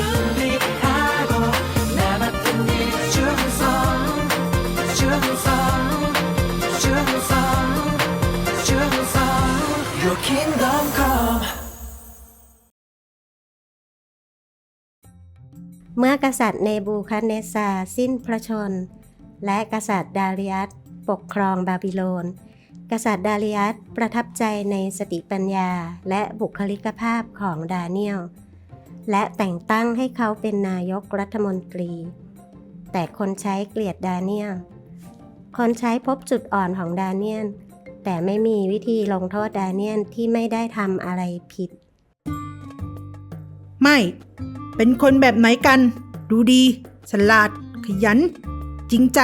준비하고 나 맡은 일 충성 충성 충성 충성 Your kingdom come เมื่อกษัตริย์เนบูคัดเนซาร์สิ้นพระชน และกษัตริย์ดาริยัสปกครองบาบิโลน กษัตริย์ดาริยัสประทับใจในสติปัญญาและบุคลิกภาพของดาเนียล และแต่งตั้งให้เขาเป็นนายกรัฐมนตรี แต่คนใช้เกลียดดาเนียล คนใช้พบจุดอ่อนของดาเนียล แต่ไม่มีวิธีลงโทษดาเนียลที่ไม่ได้ทำอะไรผิด ไม่ เป็นคนแบบไหนกัน ดูดี ฉลาด ขยัน จริงใจ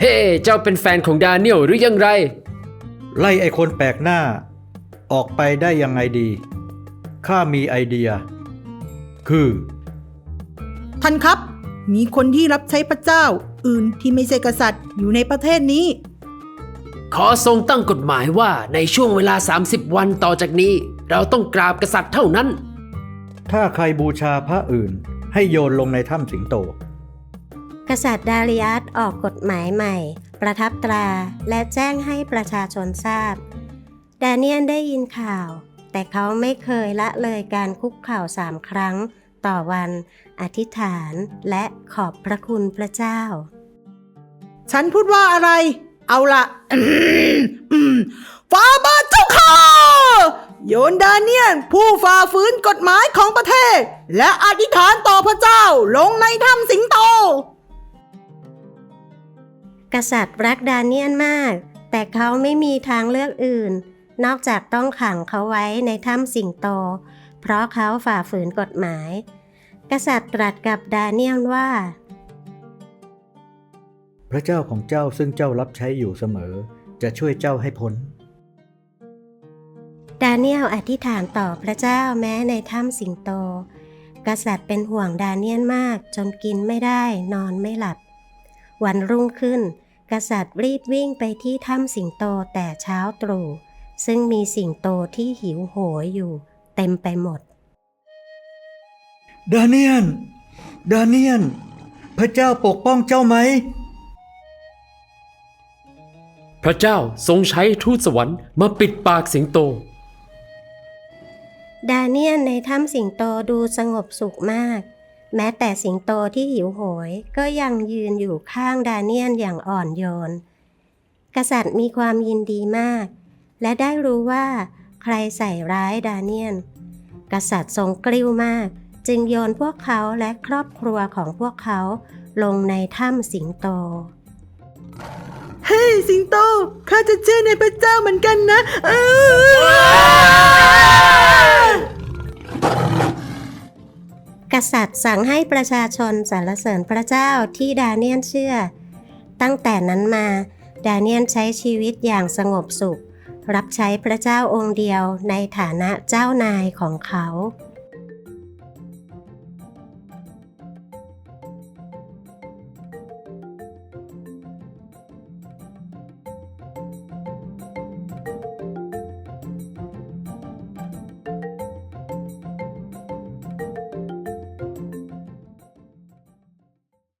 เฮ้ เจ้าเป็นแฟนของดาเนียลหรือยังไร ไล่ไอ้คนแปลกหน้า ออกไปได้ยังไงดี ข้ามีไอเดีย คือ ท่านครับ มีคนที่รับใช้พระเจ้า อื่นที่ไม่ใช่กษัตริย์อยู่ในประเทศนี้ ขอทรงตั้งกฎหมายว่าในช่วงเวลา 30 วันต่อจากนี้ เราต้องกราบกษัตริย์เท่านั้น ถ้าใครบูชาพระอื่น ให้โยนลงในถ้ำสิงโต กษัตริย์ดาริยัสออกกฎหมายใหม่ ประทับตราและแจ้งให้ประชาชนทราบดาเนียนได้ยินข่าว แต่เขาไม่เคยละเลยการคุกเข่าสามครั้ง ต่อวัน อธิษฐานและขอบพระคุณพระเจ้า ฉันพูดว่าอะไร เอาละอืมฟาบาทเจ้าค่ะโยนดาเนียนผู้ฝ่าฝืนกฎหมายของประเทศ และอธิษฐานต่อพระเจ้าลงในถ้ำสิงโต กษัตริย์รักดาเนียนมาก แต่เขาไม่มีทางเลือกอื่น นอกจากต้องขังเขาไว้ในถ้ำสิงโต เพราะเขาฝ่าฝืนกฎหมาย กษัตริย์ตรัสกับดาเนียลว่า พระเจ้าของเจ้าซึ่งเจ้ารับใช้อยู่เสมอ จะช่วยเจ้าให้พ้น ดาเนียลอธิษฐานต่อพระเจ้าแม้ในถ้ำสิงโต กษัตริย์เป็นห่วงดาเนียลมากจนกินไม่ได้นอนไม่หลับ วันรุ่งขึ้นกษัตริย์รีบวิ่งไปที่ถ้ำสิงโตแต่เช้าตรู่ ซึ่งมีสิงโตที่หิวโหยอยู่เต็มไปหมด ดาเนียน ดาเนียน พระเจ้าปกป้องเจ้าไหม พระเจ้าทรงใช้ทูตสวรรค์มาปิดปากสิงโต ดาเนียลในถ้ำสิงโตดูสงบสุขมาก แม้แต่สิงโตที่หิวโหยก็ยังยืนอยู่ข้างดาเนียลอย่างอ่อนโยน กษัตริย์มีความยินดีมาก และได้รู้ว่าใครใส่ร้ายดาเนียลกษัตริย์ทรงกริ้วมาก จึงโยนพวกเขาและครอบครัวของพวกเขาลงในถ้ำสิงโต เฮ้ยสิงโต ข้าจะเชื่อในพระเจ้าเหมือนกันนะเออกษัตริย์สั่งให้ประชาชนสรรเสริญพระเจ้าที่ดาเนียลเชื่อ ตั้งแต่นั้นมา ดาเนียลใช้ชีวิตอย่างสงบสุข รับใช้พระเจ้าองค์เดียวในฐานะเจ้านายของเขา